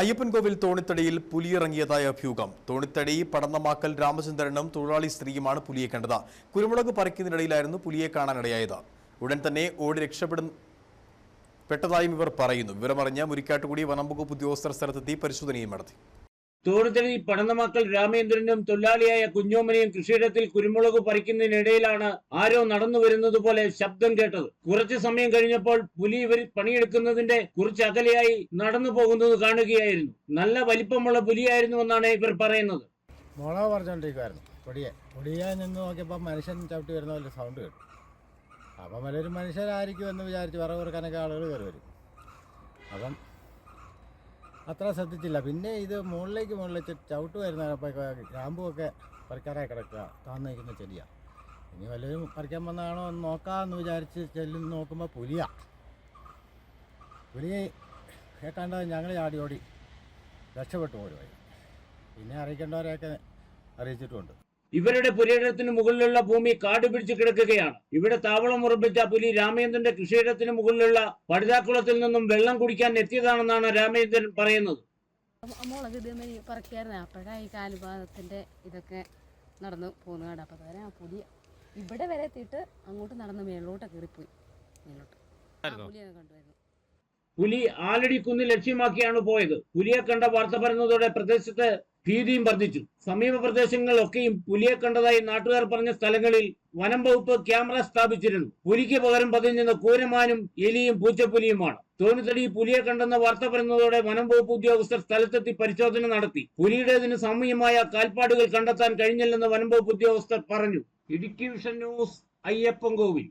അയ്യപ്പൻകോവിൽ തോണിത്തടിയിൽ പുലിയിറങ്ങിയതായ അഭ്യൂഹം. തോണിത്തടി പടന്നമാക്കൽ രാമചന്ദ്രനും തൊഴിലാളി സ്ത്രീയുമാണ് പുലിയെ കണ്ടത്. കുരുമുളക് പറിക്കുന്നതിനിടയിലായിരുന്നു പുലിയെ കാണാനിടയായത്. ഉടൻ തന്നെ ഓടി രക്ഷപ്പെടുന്ന പെട്ടതായും ഇവർ പറയുന്നു. വിവരമറിഞ്ഞ മുരിക്കാട്ടുകുടി വനംവകുപ്പ് ഉദ്യോഗസ്ഥർ സ്ഥലത്തെത്തി പരിശോധനയും നടത്തി. തോടുതടി പടന്നമക്കൾ രാമേന്ദ്രനും തൊഴിലാളിയായ കുഞ്ഞോമനയും കൃഷിയിടത്തിൽ കുരുമുളക് പറിക്കുന്നതിനിടയിലാണ് ആരോ നടന്നു വരുന്നത് പോലെ ശബ്ദം കേട്ടത്. കുറച്ചു സമയം കഴിഞ്ഞപ്പോൾ പുലി ഇവർ പണിയെടുക്കുന്നതിന്റെ കുറച്ച് അകലെയായി നടന്നു പോകുന്നത് കാണുകയായിരുന്നു. നല്ല വലിപ്പമുള്ള പുലിയായിരുന്നു എന്നാണ് ഇവർ പറയുന്നത്. മുളക് പറിച്ചോണ്ടിരിക്കുമായിരുന്നു പൊടിയെ. പൊടിയെ നിന്ന് നോക്കിയപ്പോൾ മനുഷ്യൻ ചവിട്ടി വരുന്ന പോലെ സൗണ്ട് കേട്ടു. അപ്പം വലിയൊരു മനുഷ്യരായിരിക്കും എന്ന് വിചാരിച്ച് വിറകുറക്കാനൊക്കെ ആളുകൾ കയറി വരും. അപ്പം അത്ര ശ്രദ്ധിച്ചില്ല. പിന്നെ ഇത് മുകളിലേക്ക് മുകളിലേക്ക് ചവിട്ട് വരുന്ന ഗ്രാമ്പുമൊക്കെ പറിക്കാറായി കിടക്കുക. താന്നിരിക്കുന്ന ചെടിയാണ് ഇനി വല്ലവരും പറിക്കാൻ വന്നതാണോ എന്ന് നോക്കാമെന്ന് വിചാരിച്ച് ചെല്ലുന്ന നോക്കുമ്പോൾ പുലിയാ. പുലി കേട്ടാണ്ട് ഞങ്ങൾ ചാടി ഓടി രക്ഷപ്പെട്ടു പോലും പിന്നെ അറിയിക്കേണ്ടവരെയൊക്കെ അറിയിച്ചിട്ടുമുണ്ട്. ഇവരുടെ പുരയിടത്തിന് മുകളിലുള്ള ഭൂമി കാട് പിടിച്ച് കിടക്കുകയാണ്. ഇവിടെ താവളം ഉറപ്പിച്ച പുലി രാമേന്ദ്രന്റെ കൃഷിയിടത്തിന് മുകളിലുള്ള പടുതാക്കുളത്തിൽ നിന്നും വെള്ളം കുടിക്കാൻ എത്തിയതാണെന്നാണ് രാമേന്ദ്രൻ പറയുന്നത്. മുളക് ഇതേമാതിരി പറക്കായിരുന്നു. അപ്പോഴാണ് ഈ കാലുപാതത്തിന്റെ ഇതൊക്കെ നടന്ന് പോകുന്നതാണ് അപ്പോൾ അതുവരെ ആ പുലി ഇവിടെ വരെ എത്തിയിട്ട് അങ്ങോട്ട് നടന്ന് മേലോട്ട് കയറിപ്പോയി. മേലോട്ട് ആ പുലിയൊക്കെ കണ്ടുവരുന്നു. പുലി ആലടി കുന്ന് ലക്ഷ്യമാക്കിയാണ് പോയത്. പുലിയെ കണ്ട വാർത്ത പരന്നതോടെ പ്രദേശത്ത് ഭീതിയും വർദ്ധിച്ചു. സമീപ പ്രദേശങ്ങളിലൊക്കെയും പുലിയെ കണ്ടതായി നാട്ടുകാർ പറഞ്ഞ സ്ഥലങ്ങളിൽ വനം വകുപ്പ് ക്യാമറ സ്ഥാപിച്ചിരുന്നു. പുലിക്ക് പകരം പതിഞ്ഞിരുന്ന കൂരമാനും എലിയും പൂച്ചപ്പുലിയുമാണ്. തോണിത്തടി പുലിയെ കണ്ടെന്ന വാർത്ത പരന്നതോടെ വനം വകുപ്പ് ഉദ്യോഗസ്ഥർ സ്ഥലത്തെത്തി പരിശോധന നടത്തി. പുലിയുടേതിന് സാമ്യമായ കാൽപ്പാടുകൾ കണ്ടെത്താൻ കഴിഞ്ഞില്ലെന്ന് വനം വകുപ്പ് ഉദ്യോഗസ്ഥർ പറഞ്ഞു. Idukki vision news Ayyappan Kovil